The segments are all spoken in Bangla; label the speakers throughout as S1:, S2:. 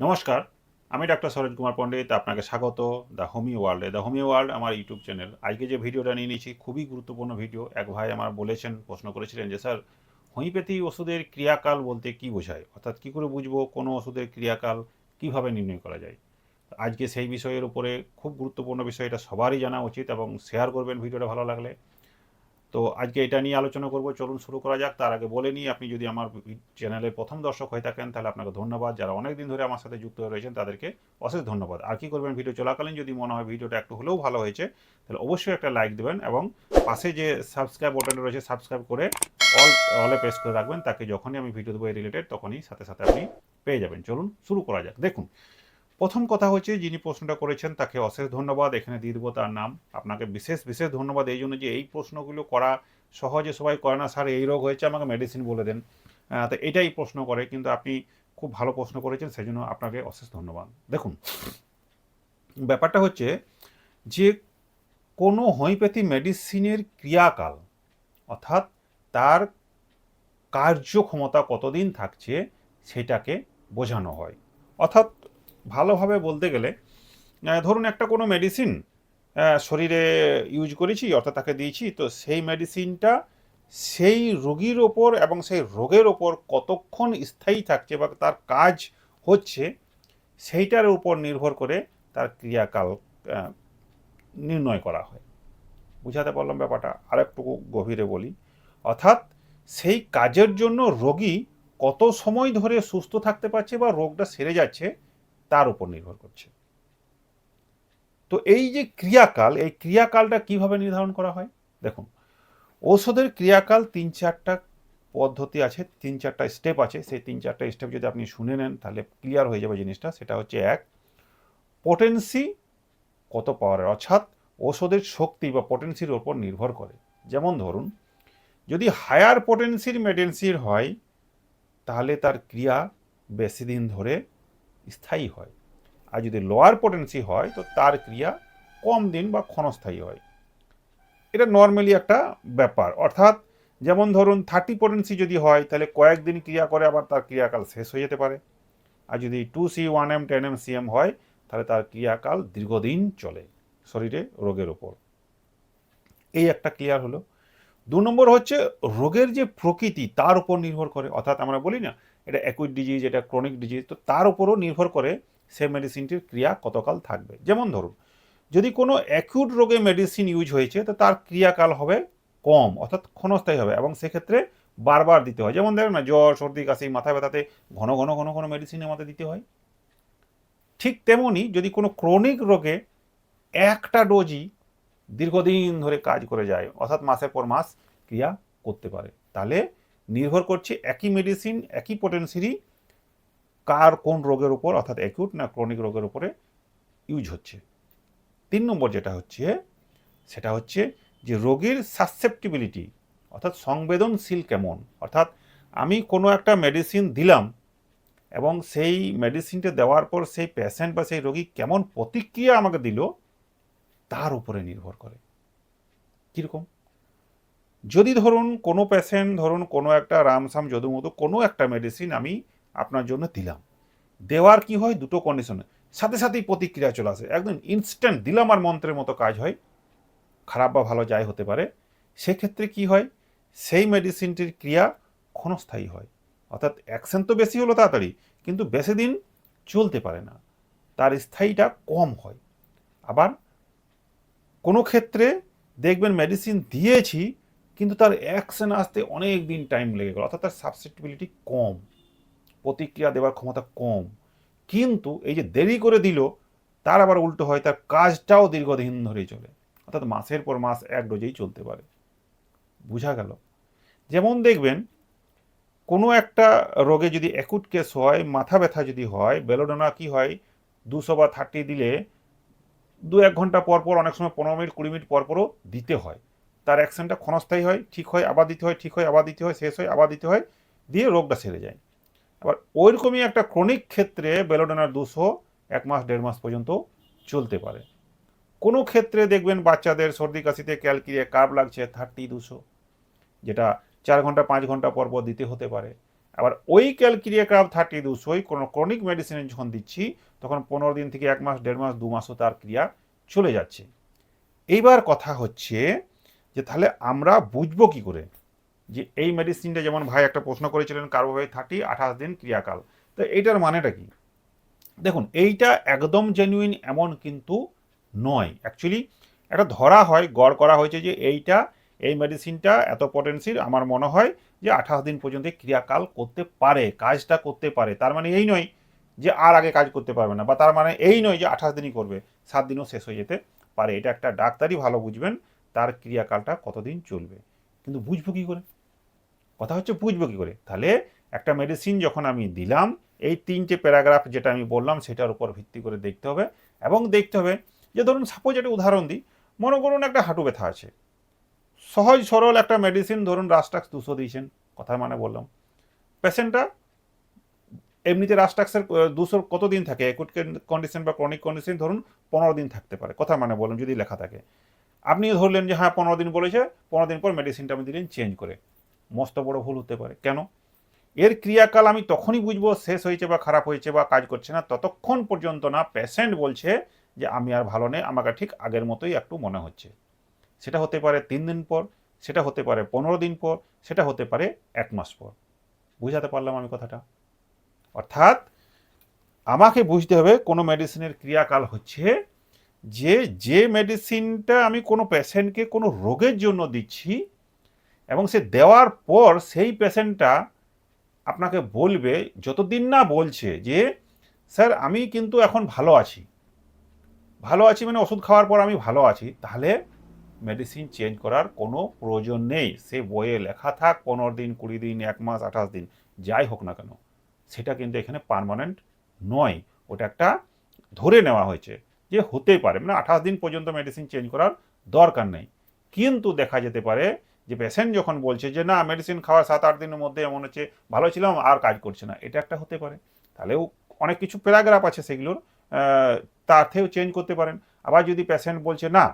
S1: নমস্কার, আমি ডাক্তার সরেন কুমার পণ্ডিত, আপনাকে স্বাগত দ্য হোমিও ওয়ার্ল্ডে দ্য হোমিও ওয়ার্ল্ড আমার ইউটিউব চ্যানেল। আজকে যে ভিডিওটা নিয়ে নিয়েছি, খুবই গুরুত্বপূর্ণ ভিডিও। এক ভাই আমার বলেছেন, প্রশ্ন করেছিলেন যে, স্যার, হোমিওপ্যাথি ওষুধের ক্রিয়াকাল বলতে কি বোঝায়? অর্থাৎ কী করে বুঝব কোনো ওষুধের ক্রিয়াকাল কীভাবে নির্ণয় করা যায়? আজকে সেই বিষয়ের উপরে খুব গুরুত্বপূর্ণ বিষয় এটা সবারই জানা উচিত এবং শেয়ার করবেন ভিডিওটা ভালো লাগলে। তো আজকে এটা নিয়ে আলোচনা করব। চলুন শুরু করা যাক। তার আগে বলে নিই, আপনি যদি আমার চ্যানেলের প্রথম দর্শক হয়ে থাকেন, তাহলে আপনাকে ধন্যবাদ। যারা অনেক দিন ধরে আমার সাথে যুক্ত হয়ে রয়েছেন, তাদেরকে অশেষ ধন্যবাদ। আর কি করবেন? ভিডিও চলাকালীন যদি মনে হয় ভিডিওটা একটু হলেও ভালো হয়েছে, তাহলে অবশ্যই একটা লাইক দেবেন এবং পাশে যে সাবস্ক্রাইব বাটন রয়েছে, সাবস্ক্রাইব করে অল অলে প্রেস করে রাখবেন। তাকে যখনই আমি ভিডিও দেবো রিলেটেড তখনই সাথে সাথে আপনি পেয়ে যাবেন। চলুন শুরু করা যাক। দেখুন প্রথম কথা হচ্ছে যিনি প্রশ্নটা করেছেন তাকে অশেষ ধন্যবাদ, এখানে দিয়ে দেবো তার নাম। আপনাকে বিশেষ বিশেষ ধন্যবাদ এই জন্য যে এই প্রশ্নগুলো করা সহজে সবাই করে না, স্যার, এই রোগ হয়েছে, আমাকে মেডিসিন বলে দেন। তো এটাই প্রশ্ন করে, কিন্তু আপনি খুব ভালো প্রশ্ন করেছেন সেই জন্য আপনাকে অশেষ ধন্যবাদ। দেখুন, ব্যাপারটা হচ্ছে যে কোনো হোমিওপ্যাথি মেডিসিনের ক্রিয়াকাল, অর্থাৎ তার কার্যক্ষমতা কতদিন থাকছে, সেটাকে বোঝানো হয়। অর্থাৎ ভালোভাবে বলতে গেলে ধরুন একটা কোনো মেডিসিন শরীরে ইউজ করেছি, অর্থাৎ তাকে দিয়েছি, তো সেই মেডিসিনটা সেই রোগীর ওপর এবং সেই রোগের ওপর কতক্ষণ স্থায়ী থাকছে বা তার কাজ হচ্ছে, সেইটার উপর নির্ভর করে তার ক্রিয়াকাল নির্ণয় করা হয়। বুঝাতে পারলাম ব্যাপারটা? আরেকটু গভীরে বলি। অর্থাৎ সেই কাজের জন্য রোগী কত সময় ধরে সুস্থ থাকতে পারছে বা রোগটা সেরে যাচ্ছে তার উপর নির্ভর করছে। তো এই যে ক্রিয়াকাল, এই ক্রিয়াকালটা কীভাবে নির্ধারণ করা হয়? দেখুন, ঔষধের ক্রিয়াকাল তিন চারটা পদ্ধতি আছে, তিন চারটা স্টেপ আছে। সেই তিন চারটা স্টেপ যদি আপনি শুনে নেন, তাহলে ক্লিয়ার হয়ে যাবে জিনিসটা। সেটা হচ্ছে এক পোটেন্সি কত পাওয়ারের অর্থাৎ ঔষধের শক্তি বা পোটেন্সির ওপর নির্ভর করে। যেমন ধরুন, যদি হায়ার পোটেন্সির মেডেন্সির হয়, তাহলে তার ক্রিয়া বেশি দিন ধরে স্থায়ী হয়। আর যদি লোয়ার পোটেন্সি হয়, তো তার ক্রিয়া কম দিন বা ক্ষণস্থায়ী হয়। এটা নর্মালি একটা ব্যাপার। অর্থাৎ যেমন ধরুন থার্টি পোটেন্সি যদি হয়, তাহলে কয়েকদিন ক্রিয়া করে আবার তার ক্রিয়াকাল শেষ হয়ে যেতে পারে। আর যদি two C one M ten M C M হয়, তাহলে তার ক্রিয়াকাল দীর্ঘদিন চলে শরীরে রোগের ওপর। এই একটা ক্লিয়ার হলো। দু নম্বর হচ্ছে, রোগের যে প্রকৃতি, তার উপর নির্ভর করে। অর্থাৎ আমরা বলি না এটা অ্যাকুইড ডিজিজ এটা ক্রনিক ডিজিজ তো তার উপরও নির্ভর করে সে মেডিসিনটির ক্রিয়া কতকাল থাকবে। যেমন ধরুন, যদি কোনো অ্যাকিউট রোগে মেডিসিন ইউজ হয়েছে, তো তার ক্রিয়াকাল হবে কম, অর্থাৎ ক্ষণস্থায়ী হবে এবং সেক্ষেত্রে বারবার দিতে হয়। যেমন দেখেন না, জ্বর, সর্দি, কাশি, মাথা ব্যথাতে ঘন ঘন ঘন ঘন মেডিসিন আমাদের দিতে হয়। ঠিক তেমনি যদি কোনো ক্রনিক রোগে একটা ডোজই দীর্ঘদিন ধরে কাজ করে যায়, অর্থাৎ মাসের পর মাস ক্রিয়া করতে পারে, তাহলে নির্ভর করছে একই মেডিসিন একই পোটেন্সিরই কার কোন রোগের উপর, অর্থাৎ অ্যাকিউট না ক্রনিক রোগের উপরে ইউজ হচ্ছে। তিন নম্বর যেটা হচ্ছে, সেটা হচ্ছে যে রোগীর সাসেপ্টিবিলিটি অর্থাৎ সংবেদনশীল কেমন? অর্থাৎ আমি কোনো একটা মেডিসিন দিলাম এবং সেই মেডিসিনটা দেওয়ার পর সেই পেশেন্ট বা সেই রোগী কেমন প্রতিক্রিয়া আমাকে দিল, তার উপরে নির্ভর করে। কীরকম? যদি ধরুন কোনো পেশেন্ট ধরুন কোনো একটা রামসাম যদুমধু কোনো একটা মেডিসিন আমি আপনার জন্য দিলাম। দেওয়ার কি হয়? দুটো কন্ডিশনে সাথে সাথেই প্রতিক্রিয়া চলে আসে। একদম ইনস্ট্যান্ট দিলাম আর মন্ত্রের মতো কাজ হয়। খারাপ বা ভালো যাই হতে পারে। সেক্ষেত্রে কি হয়? সেই মেডিসিনটির ক্রিয়া ক্ষণস্থায়ী হয়। অর্থাৎ অ্যাকশন তো বেশি হলো তাড়াতাড়ি, কিন্তু বেশি দিন চলতে পারে না। তার স্থায়ীটা কম হয়। আবার কোনো ক্ষেত্রে দেখবেন মেডিসিন দিয়েছি কিন্তু তার অ্যাকশন আসতে অনেক দিন টাইম লেগে গেল, অর্থাৎ তার সাবসেপ্টিবিলিটি কম, প্রতিক্রিয়া দেওয়ার ক্ষমতা কম। কিন্তু এই যে দেরি করে দিল, তার আবার উল্টো হয়, তার কাজটাও দীর্ঘদিন ধরেই চলে। অর্থাৎ মাসের পর মাস এক ডোজেই চলতে পারে। বোঝা গেল? যেমন দেখবেন, কোনো একটা রোগে যদি অ্যাকুট কেস হয়, মাথা ব্যথা যদি হয় বেলোডোনা কি হয়, দুশো বা থার্টি দিলে দু এক ঘণ্টা পর পর, অনেক সময় পনেরো মিনিট, কুড়ি মিনিট পর পরও দিতে হয়। তার অ্যাকশনটা ক্ষণস্থায়ী হয়, ঠিক হয় আবার দিতে হয়, ঠিক হয় আবার দিতে হয়, শেষ হয় আবার দিতে হয়, দিয়ে রোগটা সেরে যায়। আবার ওইরকমই একটা ক্রনিক ক্ষেত্রে বেলোডোনার দুশো এক মাস, দেড় মাস পর্যন্ত চলতে পারে। কোনো ক্ষেত্রে দেখবেন বাচ্চাদের সর্দি, কাশিতে ক্যালকিরিয়া কার্ব লাগছে থার্টি, দুশো, যেটা চার ঘণ্টা, পাঁচ ঘণ্টা পর দিতে হতে পারে। আবার ওই ক্যালক্রিয়াক্রাফ থার্টি দুশোই কোনো ক্রনিক মেডিসিন যখন দিচ্ছি, তখন পনেরো দিন থেকে এক মাস, দেড় মাস, দু মাসও তার ক্রিয়া চলে যাচ্ছে। এইবার কথা হচ্ছে যে তাহলে আমরা বুঝব কি করে? যে এই মেডিসিনটা যেমন ভাই একটা প্রশ্ন করেছিলেন কার্বোভাই থার্টি আঠাশ দিন ক্রিয়াকাল। তো এইটার মানেটা কি? দেখুন, এইটা একদম জেনুইন এমন কিন্তু নয়। অ্যাকচুয়ালি এটা ধরা হয়, গড় করা হয়েছে যে এইটা, এই মেডিসিনটা এত পটেন্সির আমার মনে হয় যে আঠাশ দিন পর্যন্ত ক্রিয়াকাল করতে পারে, কাজটা করতে পারে। তার মানে এই নয় যে আর আগে কাজ করতে পারবে না, বা তার মানে এই নয় যে আঠাশ দিনই করবে, সাত দিনও শেষ হয়ে যেতে পারে। এটা একটা ডাক্তারই ভালো বুঝবেন তার ক্রিয়াকালটা কতদিন চলবে? কিন্তু বুঝব কী করে? কথা হচ্ছে বুঝব কী করে? তাহলে একটা মেডিসিন যখন আমি দিলাম, এই তিনটে প্যারাগ্রাফ যেটা আমি বললাম সেটার উপর ভিত্তি করে দেখতে হবে এবং দেখতে হবে যে ধরুন সাপোজ একটা উদাহরণ দিই, মনে করুন একটা হাঁটু ব্যথা আছে। সহজ সরল একটা মেডিসিন ধরুন রাস্টাক্স দুশো দিয়েছেন কথা মানে বললাম। পেশেন্টটা এমনিতে রাস্টাক্সের দুশোর কতদিন থাকে? একুট কন্ডিশন বা ক্রনিক কন্ডিশন ধরুন, পনেরো দিন থাকতে পারে কথা মানে বললাম, যদি লেখা থাকে। আপনি ধরলেন যে হ্যাঁ পনেরো দিন বলেছে, পনেরো দিন পর মেডিসিনটা আমি দিলেন চেঞ্জ করে। মস্ত বড় ভুল হতে পারে। কেন? এর ক্রিয়াকাল আমি তখনই বুঝব, শেষ হয়েছে বা খারাপ হয়েছে বা কাজ করছে না, ততক্ষণ পর্যন্ত না পেশেন্ট বলছে যে, আমি আর ভালো নেই, আমাকে ঠিক আগের মতোই একটু মনে হচ্ছে। সেটা হতে পারে তিন দিন পর, সেটা হতে পারে পনেরো দিন পর, সেটা হতে পারে এক মাস পর। বুঝাতে পারলাম আমি কথাটা? অর্থাৎ, আমাকে বুঝতে হবে কোনো মেডিসিনের ক্রিয়াকাল হচ্ছে যে যে মেডিসিনটা আমি কোনো পেশেন্টকে কোনো রোগের জন্য দিচ্ছি এবং সে দেওয়ার পর সেই পেশেন্টটা আপনাকে বলবে, যতদিন না বলছে যে, স্যার, আমি কিন্তু এখন ভালো আছি। ভালো আছি মানে ওষুধ খাওয়ার পর আমি ভালো আছি। তাহলে মেডিসিন চেঞ্জ করার কোনো প্রয়োজন নেই। সে বইয়ে লেখা থাক, পনেরো দিন, কুড়ি দিন, এক মাস, আঠাশ দিন, যাই হোক না কেন। সেটা কিন্তু এখানে পারমানেন্ট নয়। ওটা একটা ধরে নেওয়া হয়েছে। যে হতে পারে। মানে আঠাশ দিন পর্যন্ত মেডিসিন চেঞ্জ করার দরকার নেই। কিন্তু দেখা যেতে পারে যে পেশেন্ট যখন বলছে যে, না মেডিসিন খাওয়ার সাত আট দিনের মধ্যে এমন হচ্ছে, ভালো ছিলাম, আর কাজ করছে না। এটা একটা হতে পারে। তাহলেও অনেক কিছু প্যারাগ্রাফ আছে সেগুলোর তার থেকেও চেঞ্জ করতে পারেন। আবার যদি পেশেন্ট বলছে, না,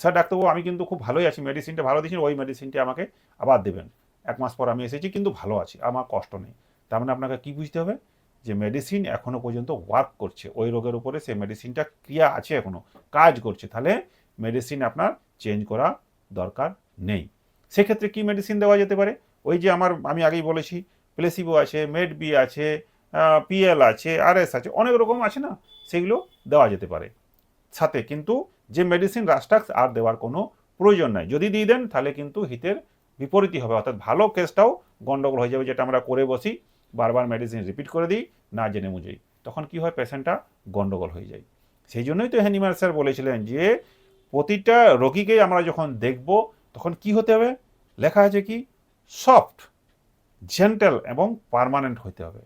S1: স্যার, ডাক্তারবাবু, আমি কিন্তু খুব ভালোই আছি মেডিসিনটা ভালো দিয়েছেন, ওই মেডিসিনটি আমাকে আবার দেবেন। এক মাস পর আমি এসেছি, কিন্তু ভালো আছি, আমার কষ্ট নেই। তার মানে আপনাকে কী বুঝতে হবে? যে মেডিসিন এখনও পর্যন্ত ওয়ার্ক করছে, ওই রোগের উপরে সেই মেডিসিনটা ক্রিয়া আছে এখনও কাজ করছে, তাহলে মেডিসিন আপনার চেঞ্জ করা দরকার নেই। সেক্ষেত্রে কি মেডিসিন দেওয়া যেতে পারে? ওই যে আমার, আমি আগেই বলেছি প্লেসিবো আছে মেড বি আছে পিএল আছে আরএস আছে, অনেক রকম আছে না, সেগুলো দেওয়া যেতে পারে। সাথে কিন্তু যে মেডিসিন রাস্টাক্স আর দেওয়ার কোনো প্রয়োজন নাই। যদি দিয়ে দেন, তাহলে কিন্তু হিতের বিপরীতই হবে। অর্থাৎ ভালো কেসটাও গন্ডগোল হয়ে যাবে, যেটা আমরা করে বসি। বারবার মেডিসিন রিপিট করে দিই, না জেনে বুঝেই তখন কি হয় পেশেন্টটা গন্ডগোল হয়ে যায়। সেই জন্যই তো হ্যানিমার স্যার বলেছিলেন যে, প্রতিটা রোগীকেই আমরা যখন দেখব, তখন কি হতে হবে? লেখা আছে কি? সফট জেন্টাল এবং পারমানেন্ট হতে হবে।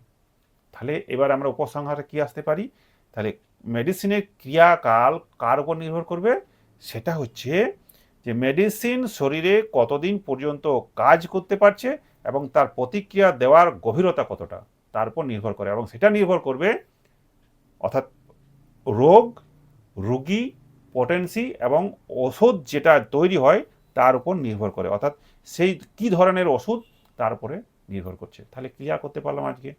S1: তাহলে এবার আমরা উপসংহারে কি আসতে পারি? তাহলে মেডিসিনের ক্রিয়াকাল কার উপর নির্ভর করবে? সেটা হচ্ছে যে মেডিসিন শরীরে কতদিন পর্যন্ত কাজ করতে পারছে এবং তার প্রতিক্রিয়া দেওয়ার গভীরতা কতটা, তার উপর নির্ভর করে এবং সেটা নির্ভর করবে অর্থাৎ রোগ, রুগী পটেন্সি এবং ওষুধ যেটা তৈরি হয় তার উপর নির্ভর করে। অর্থাৎ সেই কি ধরনের ওষুধ তার উপরে নির্ভর করছে। তাহলে ক্লিয়ার করতে পারলাম আজকে?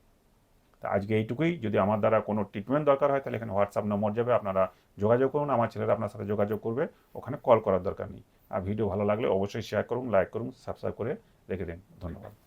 S1: তা আজকে এইটুকুই। যদি আমার দ্বারা কোনো ট্রিটমেন্ট দরকার হয়, তাহলে এখানে হোয়াটসঅ্যাপ নম্বর যাবে, আপনারা যোগাযোগ করুন, আমার ছেলেরা আপনার সাথে যোগাযোগ করবে, ওখানে কল করার দরকার নেই। আর ভিডিও ভালো লাগলে অবশ্যই শেয়ার করুন লাইক করুন সাবস্ক্রাইব করে রেখে দিন। ধন্যবাদ।